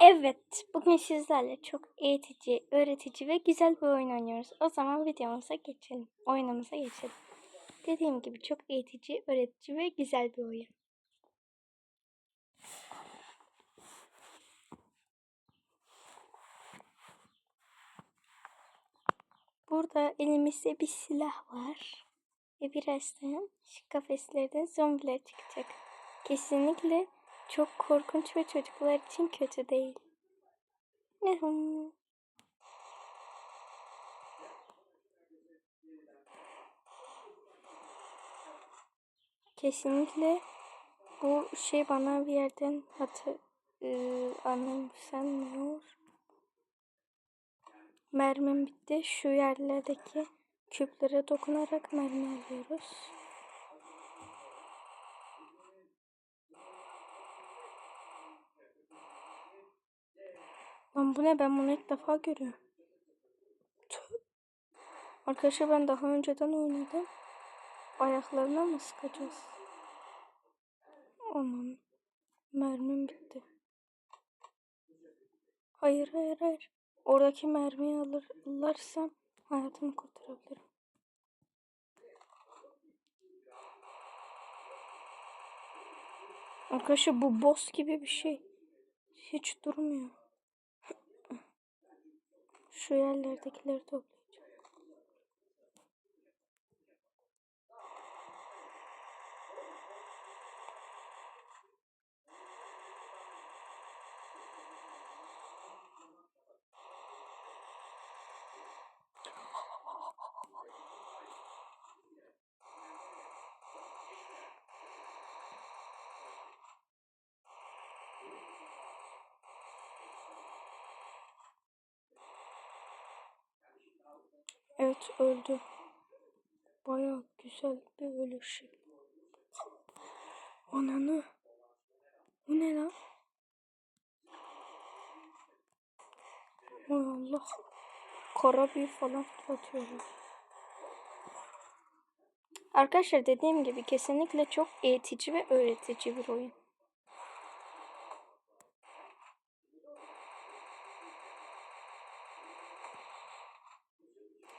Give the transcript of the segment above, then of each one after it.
Evet, bugün sizlerle çok eğitici, öğretici ve güzel bir oyun oynuyoruz. O zaman videomuza geçelim, oyunumuza geçelim. Dediğim gibi çok eğitici, öğretici ve güzel bir oyun. Burada elimizde bir silah var. Ve birazdan şu kafeslerden zombiler çıkacak. Kesinlikle çok korkunç ve çocuklar için kötü değil. Kesinlikle bu şey bana bir yerden hatı ıı, anımsanmıyor. Mermim bitti. Şu yerlerdeki küplere dokunarak mermi alıyoruz. Lan bu ne? Ben bunu ilk defa görüyorum. Tüh. Arkadaşlar ben daha önceden oynadım. Ayaklarına mı sıkacağız? Aman. Mermim bitti. Hayır hayır hayır. Oradaki mermiyi alır, alırsam hayatımı kurtarabilirim. Arkadaşlar bu boss gibi bir şey. Hiç durmuyor. Şu yerlerdekileri toplayacağım. Evet öldü. Baya güzel bir ölüş. Ananı. Bu ne lan? Ay Allah. Kara büyü falan atıyorlar. Arkadaşlar dediğim gibi kesinlikle çok eğitici ve öğretici bir oyun.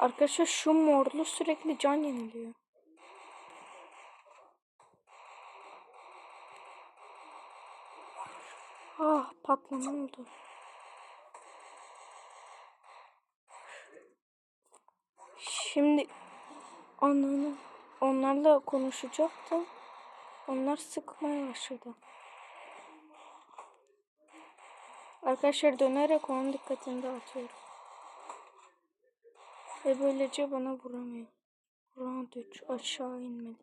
Arkadaşlar şu morlu sürekli can yeniliyor. Ah patlama oldu. Şimdi ananı onlarla konuşacaktım. Onlar sıkmaya başladı. Arkadaşlar dönerek onun dikkatini dağıtıyorum. Ve böylece bana vuramıyor. Round 3 aşağı inmeli.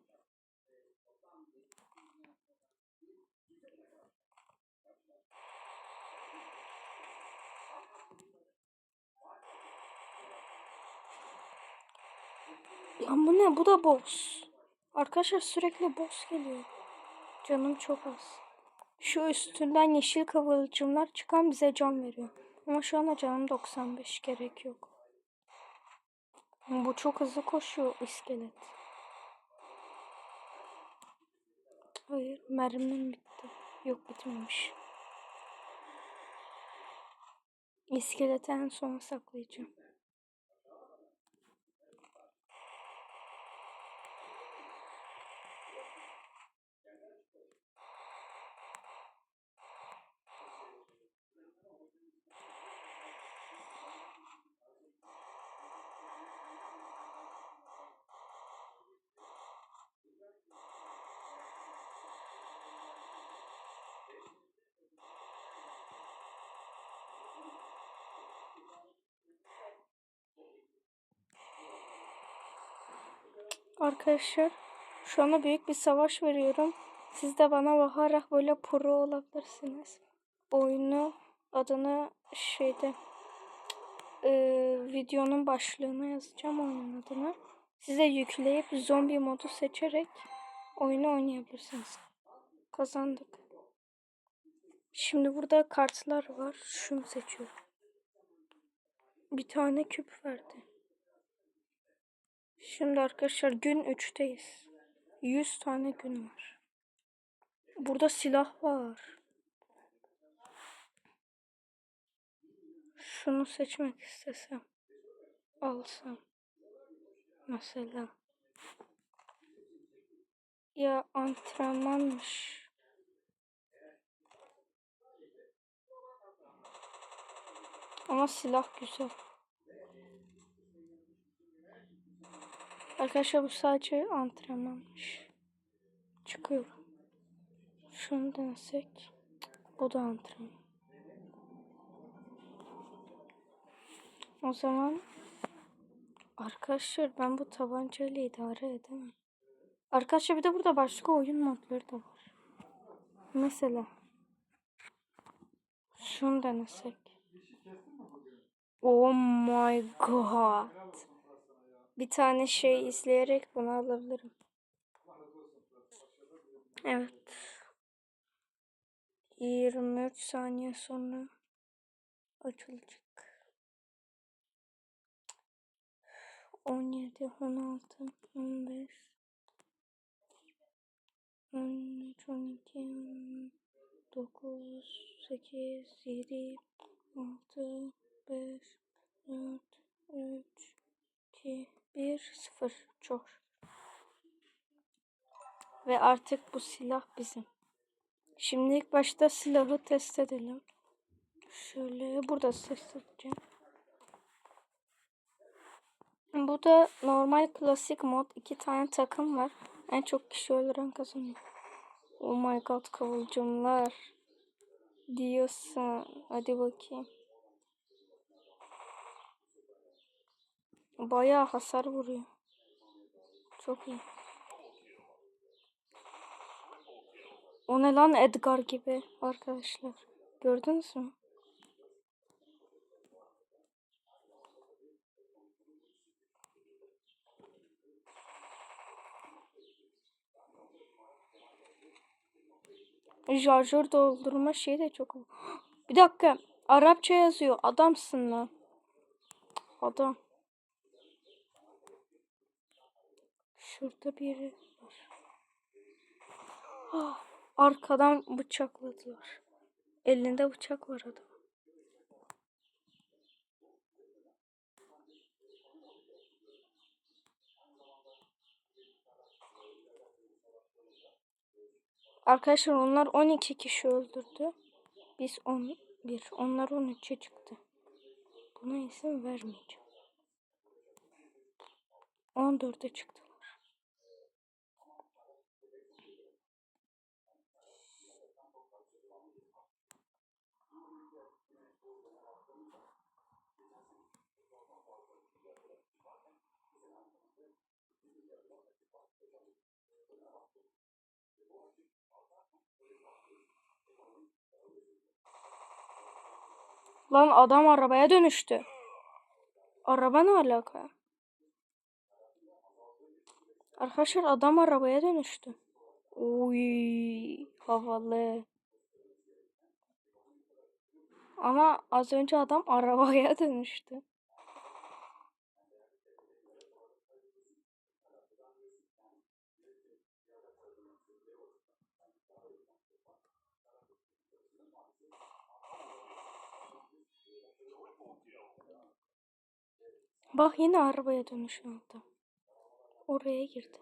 Lan bu ne? Bu da boss. Arkadaşlar sürekli boss geliyor. Canım çok az. Şu üstünden yeşil kıvılcımlar çıkan bize can veriyor. Ama şu anda canım 95 gerek yok. Bu çok hızlı koşuyor iskelet. Hayır mermim bitti. Yok bitmemiş. İskeleti en sona saklayacağım. Arkadaşlar şu anda büyük bir savaş veriyorum. Siz de bana bakarak böyle pro olabilirsiniz. Oyunu adını şeyde e, videonun başlığına yazacağım oyunun adını. Size yükleyip zombi modu seçerek oyunu oynayabilirsiniz. Kazandık. Şimdi burada kartlar var. Şunu seçiyorum. Bir tane küp verdi. Şimdi arkadaşlar gün 3'teyiz. 100 tane gün var. Burada silah var. şunu seçmek istesem. Alsam. Mesela. Ya antrenmanmış. Ama silah güzel. Arkadaşlar bu sadece antrenmanmış. Çıkıyorum. Şunu denesek. O da antrenman. O zaman arkadaşlar ben bu tabancayla idare edemem. Arkadaşlar bir de burada başka oyun modları da var. Mesela şunu denesek. Oh my god. Bir tane şey izleyerek bunu alabilirim. Evet. 23 saniye sonra açılacak. 17, 16, 15, 13, 12, 9, 8, 7, 6, 5, 4, 3, 2, 1, 0. Çok. Ve artık bu silah bizim. Şimdi ilk başta silahı test edelim. Şöyle burada test edeceğim. Bu da normal klasik mod. iki tane takım var. En çok kişi öldüren kazanıyor. Oh my god kıvılcımlar. Diyorsun. Hadi bakayım. Bayağı hasar vuruyor. Çok iyi. O ne lan Edgar gibi arkadaşlar. Gördünüz mü? Şarjör doldurma şeyi de çok. Bir dakika. Arapça yazıyor. Adamsın lan. Adam. Şurada biri var. Ah, arkadan bıçakladılar. Elinde bıçak var adam. Arkadaşlar onlar 12 kişi öldürdü. Biz 11. Onlar 13'e çıktı. Buna isim vermeyeceğim. 14'e çıktılar. Lan adam arabaya dönüştü. Araba ne alaka? Arkadaşlar adam arabaya dönüştü. Uy, havalı. Ama az önce adam arabaya dönüştü. Bak yine arabaya dönüşüyor adam. Oraya girdi.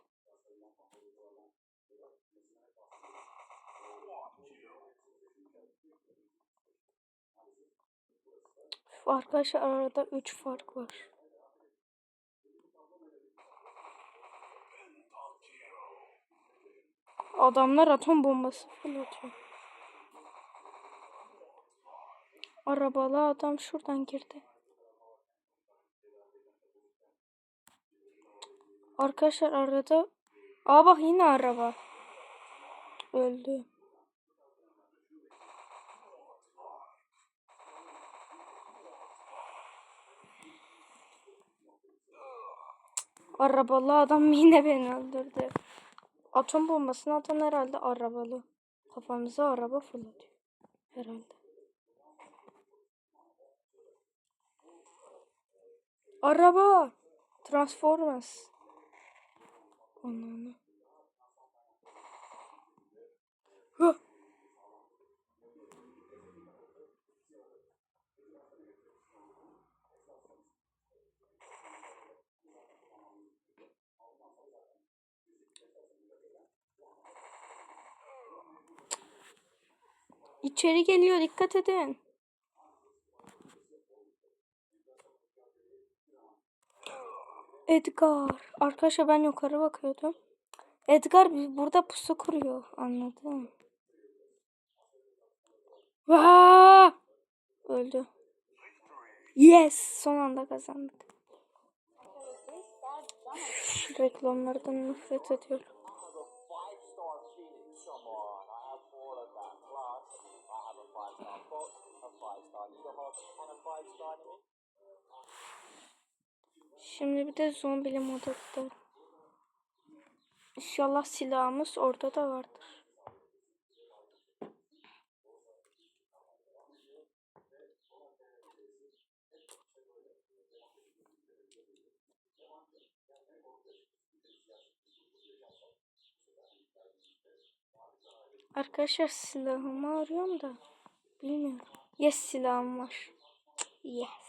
Üf, Arkadaşlar arada 3 fark var. Adamlar atom bombası fırlatıyor. Arabalı adam şuradan girdi. Arkadaşlar arada... Aa bak yine araba. Öldü. Arabalı adam yine beni öldürdü. Atom bombasını atan herhalde arabalı. Kafamıza araba fırlatıyor. Herhalde. Araba. Transformers. Ananı. Ha. İçeri geliyor dikkat edin. Edgar. Arkadaşlar ben yukarı bakıyordum. Edgar burada pusu kuruyor. Anladım. Vaa! Öldü. Yes! Son anda kazandık. Reklamlardan nefret ediyorum. Şimdi bir de zombili moda. İnşallah silahımız orada da vardır. Arkadaşlar silahımı arıyorum da bilmiyorum. Yes silahım var. Yes.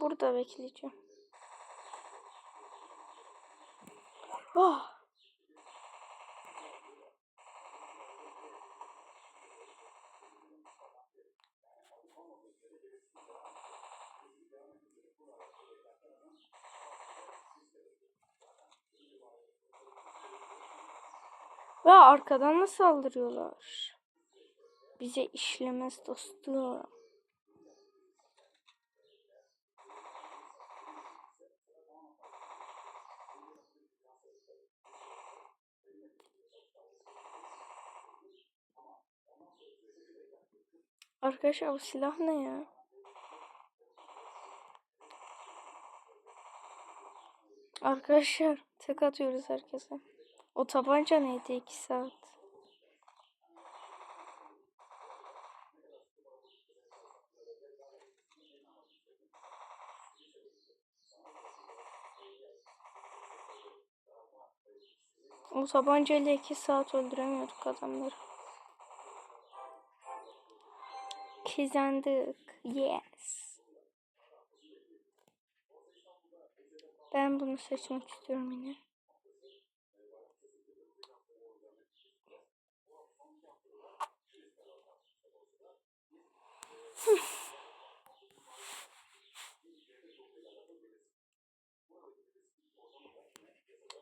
Burada bekleyeceğim. Oh. Ve arkadan da saldırıyorlar. Bize işlemez dostum. Arkadaşlar bu silah ne ya? Arkadaşlar tek atıyoruz herkese. O tabanca neydi 2 saat? O tabancayla 2 saat öldüremiyorduk adamları. Kazandık. Yes. Ben bunu seçmek istiyorum yine.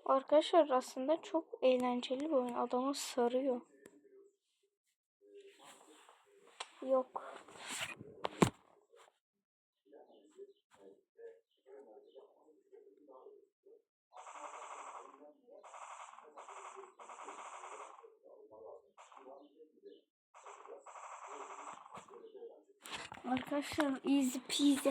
Arkadaşlar aslında çok eğlenceli bir oyun. Adamı sarıyor. Yok. Arkadaşlar easy peasy.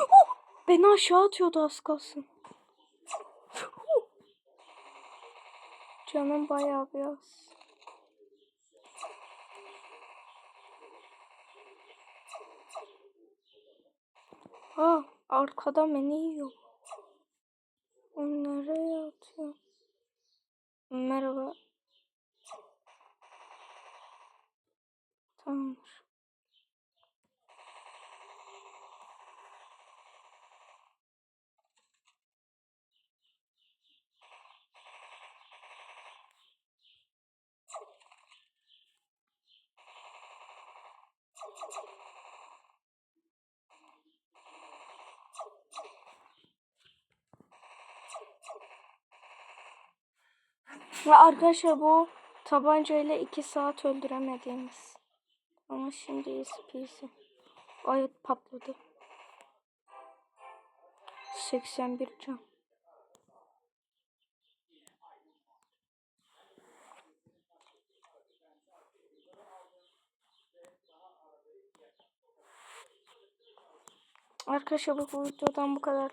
Oh! Beni aşağı atıyordu az kalsın. Canım bayağı biraz. Ha, arkada beni yiyor. Onlara atıyor. Merhaba. Ve arkadaşlar bu tabancayla 2 saat öldüremediğimiz. Ama şimdi easy peasy. Ay patladı. 81 can. Arkadaşlar bu videodan bu kadarlık.